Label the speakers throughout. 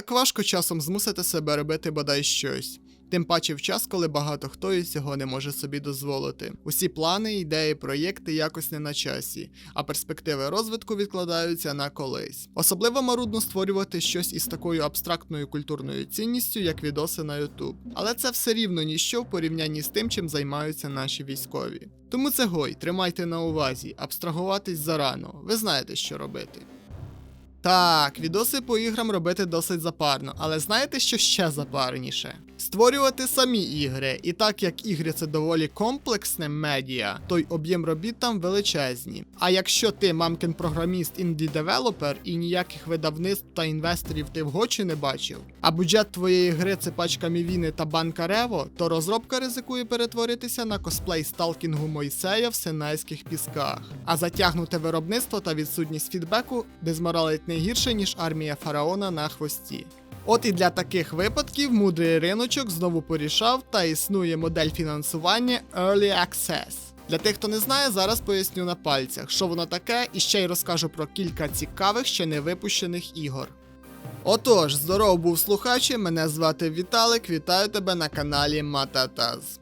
Speaker 1: Так важко часом змусити себе робити бодай щось. Тим паче в час, коли багато хто і цього не може собі дозволити. Усі плани, ідеї, проєкти якось не на часі, а перспективи розвитку відкладаються на колись. Особливо марудно створювати щось із такою абстрактною культурною цінністю, як відоси на YouTube. Але це все рівно ніщо в порівнянні з тим, чим займаються наші військові. Тому це гой, тримайте на увазі, абстрагуватись зарано. Ви знаєте, що робити. Так, відоси по іграм робити досить запарно, але знаєте, що ще запарніше? Створювати самі ігри, і так як ігри це доволі комплексне медіа, то й об'єм робіт там величезні. А якщо ти мамкин програміст інді девелопер і ніяких видавництв та інвесторів ти в гочі не бачив, а бюджет твоєї гри це пачка мівіни та банка Рево, то розробка ризикує перетворитися на косплей сталкінгу Мойсея в Синайських пісках. А затягнуте виробництво та відсутність фідбеку дезморалить не гірше, ніж армія фараона на хвості. От і для таких випадків мудрий риночок знову порішав та існує модель фінансування Early Access. Для тих, хто не знає, зараз поясню на пальцях, що воно таке, і ще й розкажу про кілька цікавих ще не випущених ігор. Отож, здоров був слухачі, мене звати Віталик, вітаю тебе на каналі Мататаз.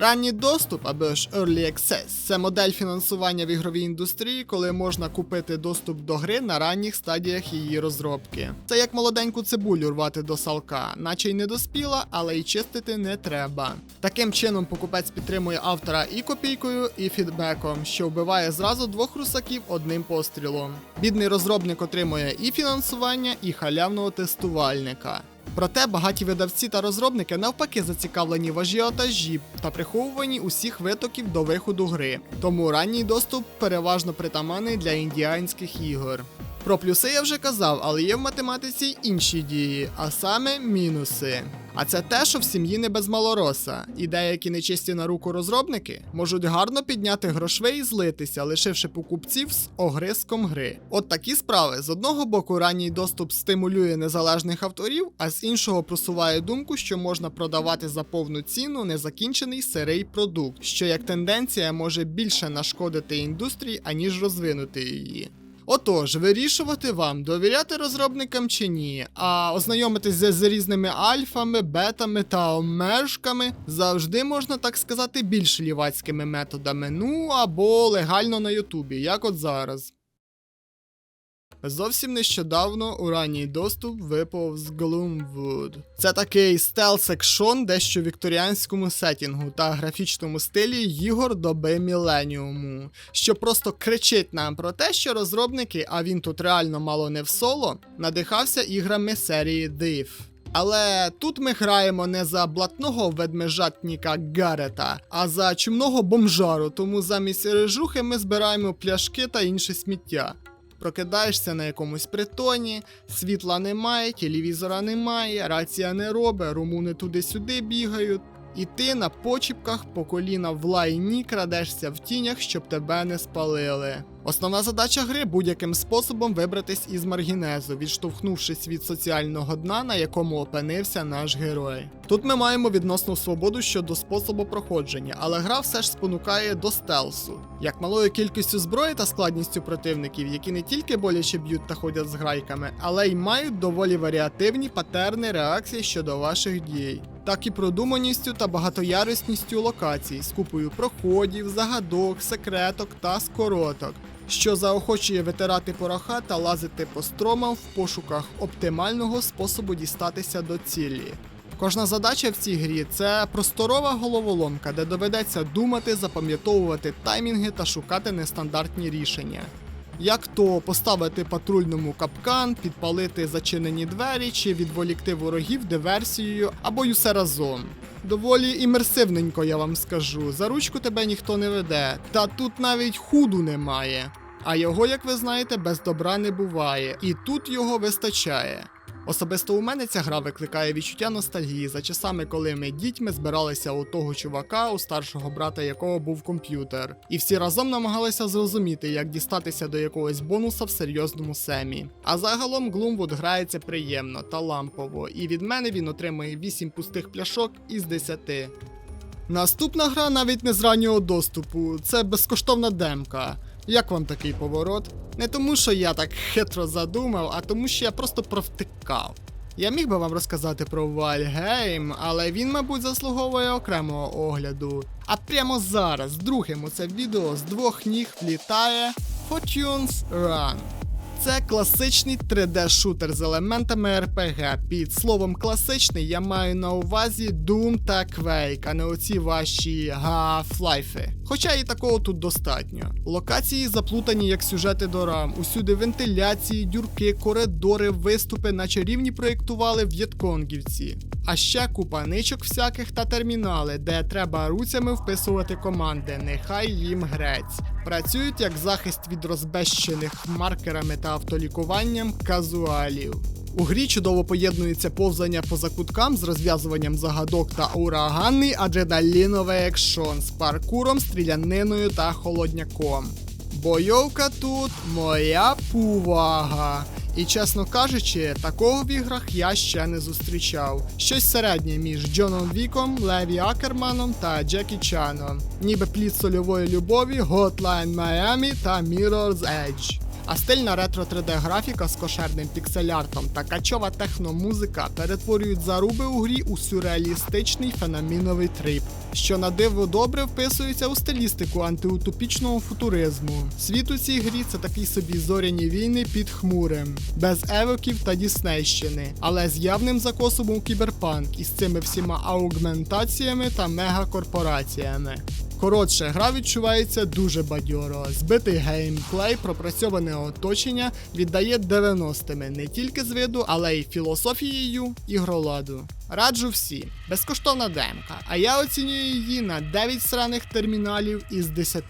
Speaker 1: Ранній доступ або ж Early Access – це модель фінансування в ігровій індустрії, коли можна купити доступ до гри на ранніх стадіях її розробки. Це як молоденьку цибулю рвати до салка, наче й не доспіла, але й чистити не треба. Таким чином покупець підтримує автора і копійкою, і фідбеком, що вбиває зразу двох русаків одним пострілом. Бідний розробник отримує і фінансування, і халявного тестувальника. Проте багаті видавці та розробники навпаки зацікавлені в ажіотажі та приховуванні усіх витоків до виходу гри. Тому ранній доступ переважно притаманий для індіанських ігор. Про плюси я вже казав, але є в математиці інші дії, а саме мінуси. А це те, що в сім'ї не без малороса, і деякі нечисті на руку розробники можуть гарно підняти грошви і злитися, лишивши покупців з огризком гри. От такі справи з одного боку ранній доступ стимулює незалежних авторів, а з іншого просуває думку, що можна продавати за повну ціну незакінчений сирий продукт, що як тенденція може більше нашкодити індустрії, аніж розвинути її. Отож, вирішувати вам, довіряти розробникам чи ні, а ознайомитись з, з різними альфами, бетами та омежками завжди можна так сказати більш лівацькими методами, ну або легально на Ютубі, як от зараз. Зовсім нещодавно у ранній доступ виповз Gloomwood. Це такий стелс-екшон дещо в вікторіанському сетінгу та графічному стилі ігор доби Міленіуму, що просто кричить нам про те, що розробники, а він тут реально мало не в соло, надихався іграми серії Div. Але тут ми граємо не за блатного ведмежатніка Гарета, а за чумного бомжару, тому замість режухи ми збираємо пляшки та інше сміття. Прокидаєшся на якомусь притоні, світла немає, телевізора немає, рація не робить, румуни туди-сюди бігають. І ти на почіпках по коліна в лайні крадешся в тінях, щоб тебе не спалили. Основна задача гри будь-яким способом вибратись із маргінезу, відштовхнувшись від соціального дна, на якому опинився наш герой. Тут ми маємо відносну свободу щодо способу проходження, але гра все ж спонукає до стелсу, як малою кількістю зброї та складністю противників, які не тільки боляче б'ють та ходять з грайками, але й мають доволі варіативні патерни реакції щодо ваших дій. Так і продуманістю та багатоярисністю локацій з купою проходів, загадок, секреток та скороток, що заохочує витирати пороха та лазити по стромам в пошуках оптимального способу дістатися до цілі. Кожна задача в цій грі це просторова головоломка, де доведеться думати, запам'ятовувати таймінги та шукати нестандартні рішення. Як то поставити патрульному капкан, підпалити зачинені двері чи відволікти ворогів диверсією або й усе разом. Доволі імерсивненько, я вам скажу. За ручку тебе ніхто не веде, та тут навіть худу немає. А його, як ви знаєте, без добра не буває, і тут його вистачає. Особисто у мене ця гра викликає відчуття ностальгії за часами, коли ми дітьми збиралися у того чувака, у старшого брата якого був комп'ютер, і всі разом намагалися зрозуміти, як дістатися до якогось бонуса в серйозному семі. А загалом Gloomwood грається приємно та лампово, і від мене він отримує 8 пустих пляшок із 10. Наступна гра навіть не з раннього доступу, це безкоштовна демка. Як вам такий поворот? Не тому, що я так хитро задумав, а тому, що я просто провтикав. Я міг би вам розказати про Вальгейм, але він, мабуть, заслуговує окремого огляду. А прямо зараз, другим у це відео з двох ніг влітає Fortune's Run. Це класичний 3D-шутер з елементами RPG. Під словом класичний я маю на увазі Doom та Quake, а не оці ваші гафлайфи. Хоча і такого тут достатньо. Локації заплутані як сюжети до рам. Усюди вентиляції, дюрки, коридори, виступи, наче рівні проєктували в'єтконгівці. А ще купа ничок всяких та термінали, де треба руцями вписувати команди, нехай їм грець. Працюють як захист від розбещених маркерами та автолікуванням казуалів. У грі чудово поєднується повзання по закуткам з розв'язуванням загадок та ураганний адреналіновий екшон з паркуром, стріляниною та холодняком. Бойовка тут моя повага. І чесно кажучи, такого в іграх я ще не зустрічав. Щось середнє між Джоном Віком, Леві Акерманом та Джекі Чаном. Ніби плід сольової любові, Hotline Miami та Mirror's Edge. А стильна ретро 3D графіка з кошерним піксель-артом та качова техномузика перетворюють заруби у грі у сюрреалістичний феноміновий трип, що на диво добре вписується у стилістику антиутопічного футуризму. Світ у цій грі це такий собі зоряні війни під хмурем, без евоків та діснейщини, але з явним закосом у кіберпанк із цими всіма аугментаціями та мегакорпораціями. Коротше, гра відчувається дуже бадьоро. Збитий геймплей, пропрацьоване оточення віддає 90-ми не тільки з виду, але й філософією ігроладу. Раджу всі, безкоштовна демка, а я оцінюю її на 9 сраних терміналів із 10.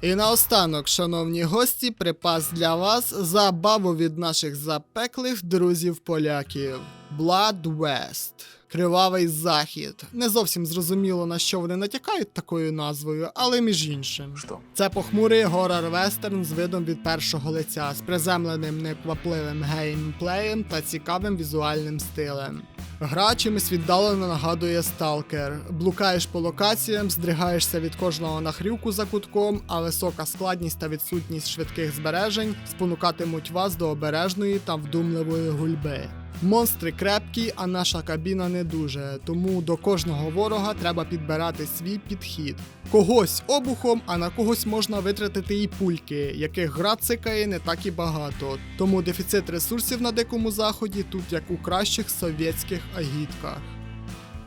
Speaker 1: І наостанок, шановні гості, припас для вас забаву від наших запеклих друзів-поляків. Blood West. Кривавий захід. Не зовсім зрозуміло на що вони натякають такою назвою, але між іншим.
Speaker 2: Что?
Speaker 1: Це похмурий горор вестерн з видом від першого лиця, з приземленим неквапливим геймплеєм та цікавим візуальним стилем. Гра чимось віддалено нагадує сталкер. Блукаєш по локаціям, здригаєшся від кожного нахрюку за кутком, а висока складність та відсутність швидких збережень спонукатимуть вас до обережної та вдумливої гульби. Монстри крепкі, а наша кабіна не дуже, тому до кожного ворога треба підбирати свій підхід. Когось обухом, а на когось можна витратити і пульки, яких гра цикає не так і багато. Тому дефіцит ресурсів на дикому заході тут як у кращих совєтських агітках.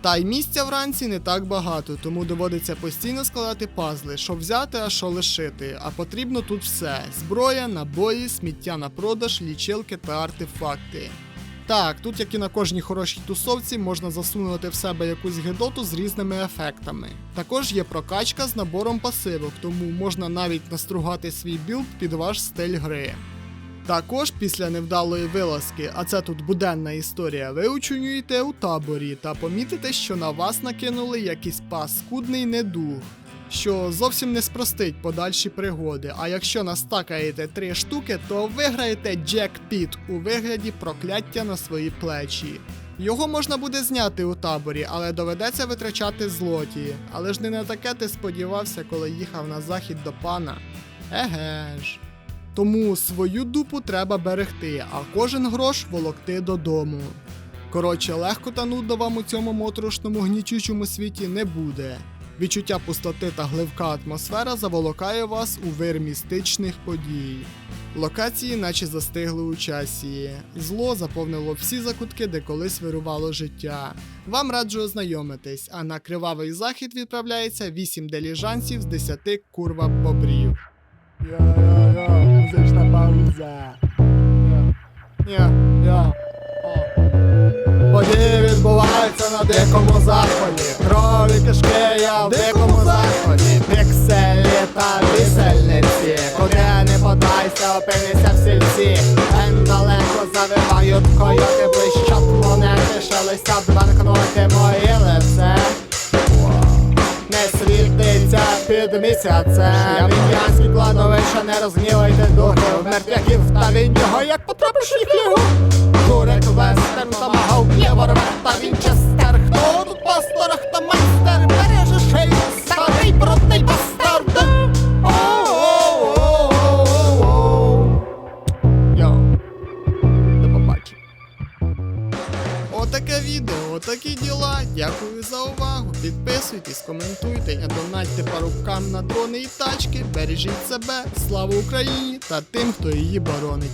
Speaker 1: Та й місця вранці не так багато, тому доводиться постійно складати пазли, що взяти, а що лишити. А потрібно тут все: зброя, набої, сміття на продаж, лічилки та артефакти. Так, тут, як і на кожній хорошій тусовці, можна засунути в себе якусь гидоту з різними ефектами. Також є прокачка з набором пасивок, тому можна навіть настругати свій білд під ваш стиль гри. Також після невдалої вилазки, а це тут буденна історія, ви очунюєте у таборі та помітите, що на вас накинули якийсь паскудний недуг, що зовсім не спростить подальші пригоди. А якщо настакаєте три штуки, то виграєте джекпіт у вигляді прокляття на свої плечі. Його можна буде зняти у таборі, але доведеться витрачати злоті. Але ж не на таке ти сподівався, коли їхав на захід до пана. Еге ж. Тому свою дупу треба берегти, а кожен грош волокти додому. Коротше, легко та нудно вам у цьому моторошному гнічучому світі не буде. Відчуття пустоти та гливка атмосфера заволокає вас у вир містичних подій. Локації, наче застигли у часі. Зло заповнило всі закутки, де колись вирувало життя. Вам раджу ознайомитись, а на кривавий захід відправляється 8 деліжансів з 10 курва бобрів. Йо-йо-йо, музична пауза. Події відбуваються на дикому заході. Опинися в сільці. Ген далеко завивають койоти, блищать монети, шелестять банкноти мої лице. Не світиться під місяцем. Індіанські кладовища, не розгнівайте духів Мертвяків та від нього, як потрапиш в їх лігу Курик, вестерн, томагавк, єворвет та вінчестер Хто тут пастор, а хто майстер Дякую за увагу. Підписуйтесь, коментуйте, донатьте парубкам на дрони і тачки. Бережіть себе, слава Україні та тим, хто її боронить.